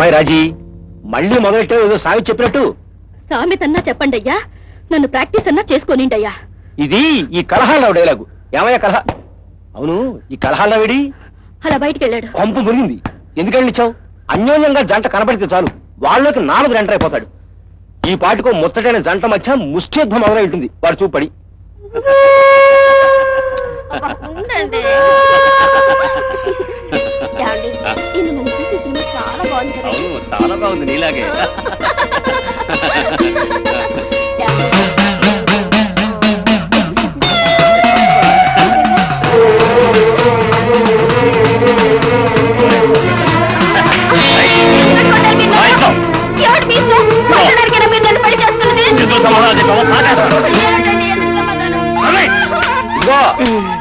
అమ్మాయి రాజీ మళ్ళీ మొదలెట్టే ఏదో సావి చెప్పినట్టు. సామెతన్నా చెప్పండి అయ్యా నన్ను ప్రాక్టీస్ అన్నా చేసుకోనిండి అయ్యా ఇది ఈ కలహాల డైలాగు. ఏమయ్యా కలహ? అవును ఈ కలహాల విడి అలా బయటికి వెళ్ళాడు కొంపు మురిగింది. ఎందుకని ఇచ్చావు అన్యోన్యంగా జంట కనబడితే చాలు. వాళ్ళకి నాలుగు ఎంటర్ అయిపోతాడు. ఈ పాటికో ముచ్చటైన జంట మధ్య ముష్టియుద్ధం మొదలై ఉంటుంది. వాడు చూపడి. ఉండండి. బాగుంది కదా? చాలా బాగుంది నీలాగే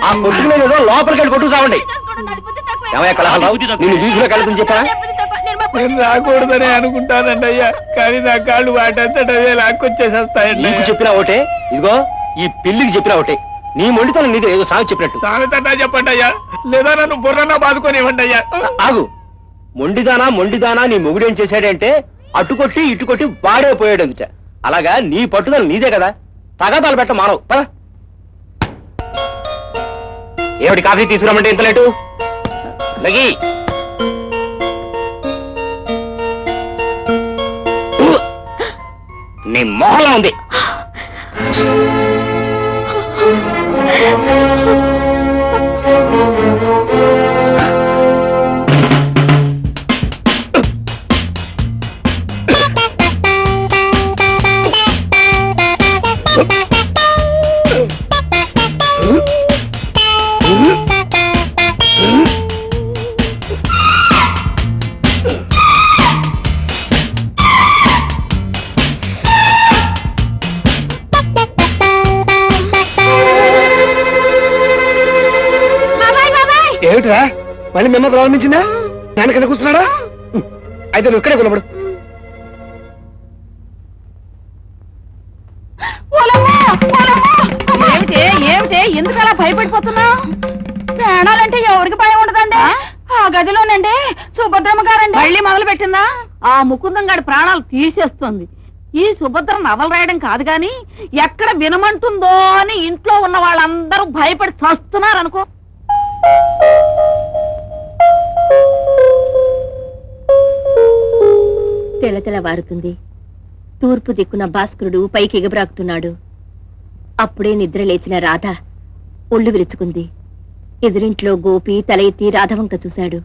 ఆ కొట్టుకు మీద ఏదో లోపలికి వెళ్ళి కొట్టుకు సావండి. ఏమయ్యా కలహాలు నిన్ను వీధిలో కలుగుతుంది చెప్పా. నేను రాకూడదని అనుకుంటానండి అయ్యా. కానీ నా కాళ్ళు వాటంతట అవే లాక్కొచ్చేసేస్తాయండి నీకు చెప్పినా ఒకటే? ఇదిగో ఈ పిల్లికి చెప్పినా ఒకటే. నీ మొండితనం నీదే. ఏదో సాగు చెప్పినట్టు. సామెతన్నా చెప్పండి అయ్యా. లేదా నన్ను బుర్రన్నా బాదుకొని ఇవ్వండి అయ్యా. ఆగు. మొండిదానా మొండిదానా నీ మొగుడేం చేశాడంటే అటుకొట్టి ఇటుకొట్టి వాడే పోయాడు అందుట అలాగా నీ పట్టుదల నీదే కదా. తగాదాలు పెట్ట మానవు. పద. ఏమిటి కాఫీ తీసుకురామంటే ఇంత లేటు? లగి. నీ మొహంలో ఉంది. ఏమిట్రా మళ్ళీ మిమ్మ ప్రారంభించిందా? నాన్న కింద కూర్చున్నాడా? అయితే నువ్వు ఇక్కడే కొనబడు ఏమిటే ఏమిటే? ఎందుకు అలా భయపడిపోతున్నావు? ప్రాణాలంటే ఎవరికి భయం ఉండదండి? ఆ? గదిలోనండి సుభద్రమ్మ గారండి. మళ్ళీ మొదలు పెట్టిందా ఆ ముకుందం గారి ప్రాణాలు తీసేస్తుంది. ఈ సుభద్ర నవలు రాయడం కాదు గాని ఎక్కడ వినమంటుందో అని ఇంట్లో ఉన్న వాళ్ళందరూ భయపడి చస్తున్నారు అనుకో తెలతెలవారుతుంది తూర్పు దిక్కున భాస్కరుడు పైకి ఎగబ్రాకుతున్నాడు. అప్పుడే నిద్ర లేచిన రాధ ఒళ్ళు విరుచుకుంది. ఎదురింట్లో గోపి తల ఎత్తి రాధవంక చూశాడు.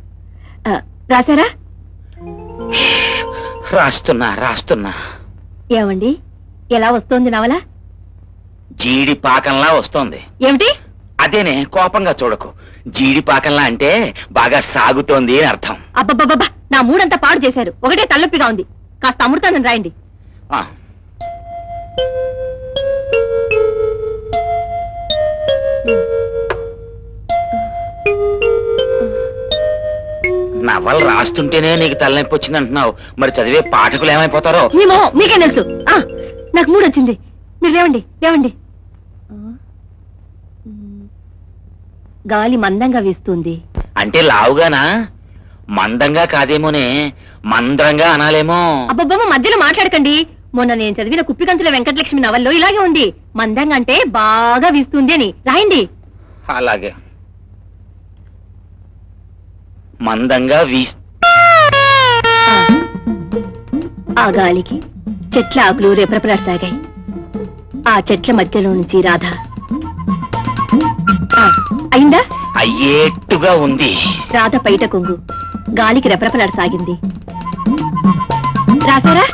రాశారా? రాస్తున్నా రాస్తున్నా. ఏమండి? ఎలా వస్తోంది నవల? జీడి పాకంలా వస్తోంది. ఏమిటి? అదేనే కోపంగా చూడకు. జీడి పాకంలా అంటే బాగా సాగుతోంది అని అర్థం. అబ్బబ్బబ్బా నా మూడంతా పాడు చేశారు. ఒకటే తలనొప్పిగా ఉంది. కాస్త అమృతాన్ని రాయండి. ఆ. నవలు రాస్తుంటేనే నీకు తలనొప్పి వచ్చింది అంటున్నావు. మరి చదివే పాఠకులు ఏమైపోతారో? ఏమో మీకే తెలుసు. ఆ, నాకు మూడు వచ్చింది మీరు లేవండి లేవండి. గాలి మందంగా వీస్తుంది. అంటే లావుగానా? మందంగా కాదేమోనే మంద్రంగా అనాలేమో. అబ్బబ్బమ్మ మధ్యలో మాట్లాడకండి. మొన్న నేను చదివిన కుప్పికంతుల వెంకటలక్ష్మి నవల్లో ఇలాగే ఉంది. మందంగా అంటే బాగా వీస్తుంది అని. రాయండి. అలాగే. మందంగా వీస్ ఆ. గాలికి చెట్ల ఆకులు రెపరెపలాడసాగాయి ఆ చెట్ల మధ్యలో నుంచి రాధ అయిందా? అయ్యేట్టుగా ఉంది. రాధ పైట కొంగు. గాలికి రెపరెపలాడసాగింది. రాసారా?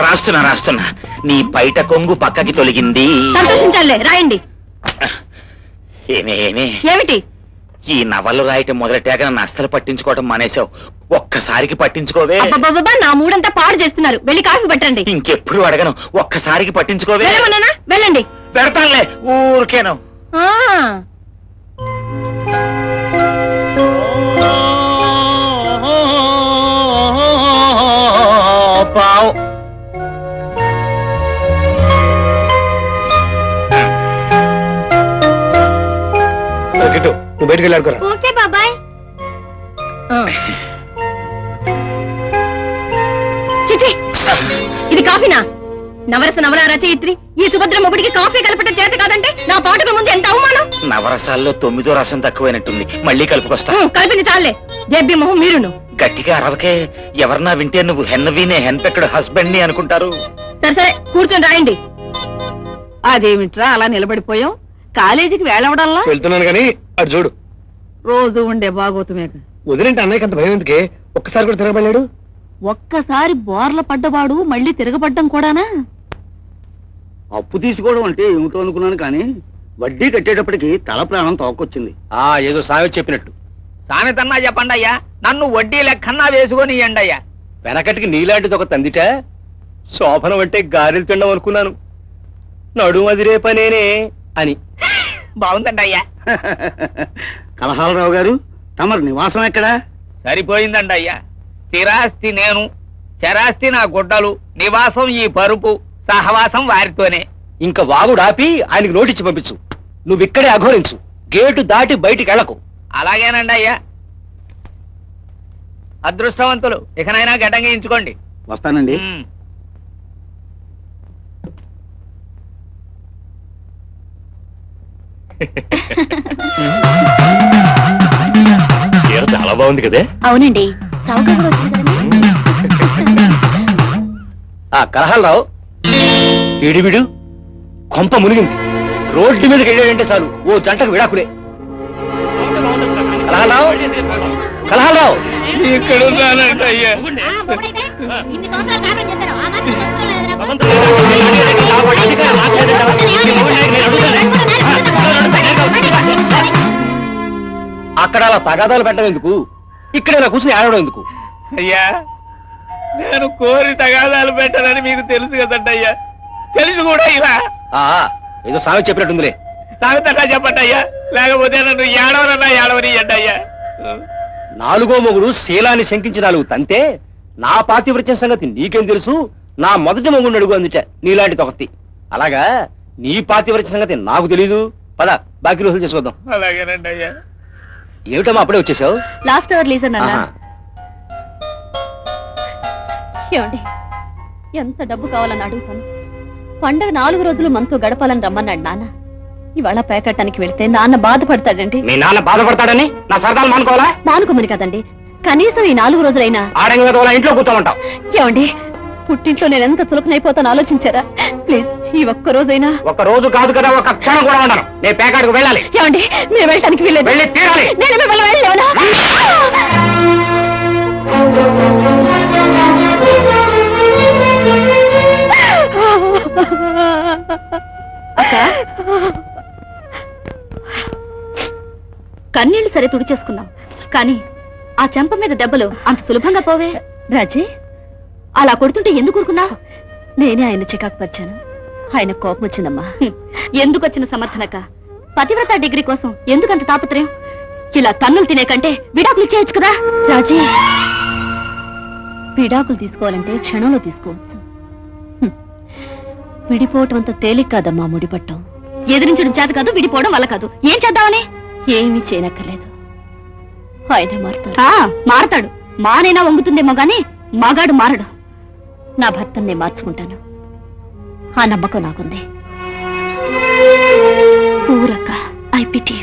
రాస్తున్నా రాస్తున్నా. నీ బయట కొంగు పక్కకి తొలగింది. సంతోషించాలే రాయండి. ఏమే ఏమే? ఏమిటి? ఈ నవలు రాయటం మొదలెట్టాక నన్ను అస్సలు పట్టించుకోవటం మానేశావు. ఒక్కసారికి పట్టించుకోవే. అబ్బబ్బబ్బా నా మూడంతా పాడు చేస్తున్నారు. వెళ్ళి కాఫీ పట్టండి. ఇంకెప్పుడు అడగను. ఒక్కసారికి పట్టించుకోవే. వెళ్ళమన్నానా? వెళ్ళండి. పెడతానులే ఊరికేను. కిట్టు నువ్వు బయటికి వెళ్ళాడుకోరా ఓకే బాబాయ్. చిచి ఇది కాఫీనా? నవరస నవల రచయిత్రి ఈ సుభద్ర మొగుడికి కాఫీ కలపడం చేత కాదంటే నా పాటకు ముందు ఎంత అవమానం? నవరసాల్లో తొమ్మిదో రసం తక్కువైనట్టుంది. మళ్ళీ కలుపుకొస్తా. హ్మ్, కలిపింది చాలే. జబ్బి మొహం మీరును. గట్టిగా అరవకే ఎవరన్నా వింటే నువ్వు హెన్నవీనే హెన్పెక్కడు హస్బెండ్ని అనుకుంటారు. సరే సరే కూర్చొని రాయండి. అదేమిట్రా అలా నిలబడిపోయావు? కాలేజీకి వేళవడంలా వెళ్తున్నాను కానీ అటు చూడు. రోజు ఉండే బాగోతుమే. వదిలేంటి అన్నయ్యకి అంత భయం ఎందుకే? ఒక్కసారి కూడా తిరగబడలేడు? ఒక్కసారి బోర్ల పడ్డవాడు మళ్ళీ తిరగబడ్డం కూడానా? అప్పు తీసుకోవడం అంటే ఏమిటో అనుకున్నాను కానీ వడ్డీ కట్టేటప్పటికి తల ప్రాణం తోకొచ్చింది. ఆ ఏదో సామెత చెప్పినట్టు. సామెతన్నా చెప్పండి అయ్యా. నన్ను వడ్డీ లెక్కన్నా వేసుకొని ఇయ్యండి అయ్యా. వెనకటికి నీలాంటిది ఒక తందిట. శోభనం అంటే గారెలు తిండం అనుకున్నాను. నడుము అదిరే పనేనే. అని. బాగుందండి అయ్యా కలహాలరావు గారు తమరు నివాసం ఎక్కడా? సరిపోయిందండి అయ్యా స్థిరాస్తి నేను చరాస్తి నా గుడ్డలు నివాసం ఈ పరుపు సహవాసం వారితోనే. ఇంకా వాగుడాపి ఆయనకి నోటిచ్చి పంపించు. నువ్వు ఇక్కడే అఘోరించు. గేటు దాటి బయటికి వెళ్ళకు. అలాగేనండి అయ్యా అదృష్టవంతులు. ఇకనైనా గడ్డంగించుకోండి వస్తానండి. చాలా బాగుంది కదే. అవునండి. చౌక కూడా వచ్చింది ఆ కలహాలరావు విడు కొంప మునిగింది. రోడ్డు మీదకి వెళ్ళాడంటే చాలు. ఓ జంటకు విడాకులే. కలహాలరావు కలహాలరావు ఇక్కడ అయ్యా. అక్కడ అలా తగాదాలు పెట్టడం ఎందుకు? ఇక్కడ ఇలా కూర్చుని ఆడడం ఎందుకు? అయ్యా నేను కోరి తగాదాలు పెట్టాలని మీకు తెలుసు కదండి అయ్యా. తెలుసు కూడా ఇలా. ఆ ఏదో సామెత చెప్పినట్టుందిలే. సాగుతా చెప్పండి అయ్యా. లేకపోతే నన్ను ఏడవనన్నా ఏడవనియండి అయ్యా. నాలుగో మొగుడు శీలాన్ని శంకించి నాలుగు తంతే నా పాతివృత్యం సంగతి నీకేం తెలుసు? నా మొదటి మొగుడు అడుగు అందుట నీలాంటి తొకతి అలాగా నీ పాతివృత్య సంగతి నాకు తెలీదు. పద బాకీ రోజులు చేసుకోద్దాం అలాగేనండి అయ్యా. ఏమిటమ్మా అప్పుడే వచ్చేసావు? లాస్ట్ అవర్ లీజన్ అన్న ఆహా. ఏమండి? ఎంత డబ్బు కావాలని అడుగుతాను? పండగ నాలుగు రోజులు మనతో గడపాలని రమ్మన్నాడు నాన్న. ఇవాళ పేకట్టానికి వెళ్తే నాన్న బాధపడతాడండి. మీ నాన్న బాధపడతాడని నా సరదాలు మానుకోవాలా? మానుకోమని కదండి. కనీసం ఈ నాలుగు రోజులైనా ఆడంగా ఇంట్లో కూర్చోమంటావు. ఏమండి? పుట్టింట్లో నేను ఎంత చులకనైపోతాను ఆలోచించారా? ప్లీజ్ ఈ ఒక్క రోజైనా ఒక రోజు కాదు కదా ఒక క్షణం కూడా ఉండను. నేను పేకాడికి వెళ్ళాలి. ఏమండి నేను వెళ్ళటానికి వీలేదు వెళ్ళి తీరాలి. నేను మిమ్మల్ని వెళ్ళలేనా? అక్క కన్నీళ్ళు సరే తుడిచేసుకున్నాం. కానీ ఆ చెంప మీద దెబ్బలు అంత సులభంగా పోవే. రాజీ అలా కొడుతుంటే ఎందుకు ఊరుకున్నా? నేనే ఆయన చికాకు పరిచాను. ఆయన కోపం వచ్చిందమ్మా. ఎందుకు వచ్చిన సమర్థనక పతివ్రత డిగ్రీ కోసం ఎందుకంత తాపత్రయం? ఇలా కన్నులు తినే కంటే విడాకులు ఇచ్చేయచ్చు కదా? రాజీ విడాకులు తీసుకోవాలంటే క్షణంలో తీసుకోవచ్చు. విడిపోవటం అంత తేలిక కాదమ్మా ముడిపట్టం. ఎదిరించడం చేత కాదు విడిపోవడం వల్ల కాదు. ఏం చేద్దామని? ఏమీ చేయనక్కర్లేదు. ఆయనే మారతాడు. మారతాడు. మానైనా వంగుతుందేమో గాని మగాడు మారడు. నా భర్తను నేను మార్చుకుంటాను. ఆ నమ్మకం నాకుంది. ఊరక్క ఐ పిటి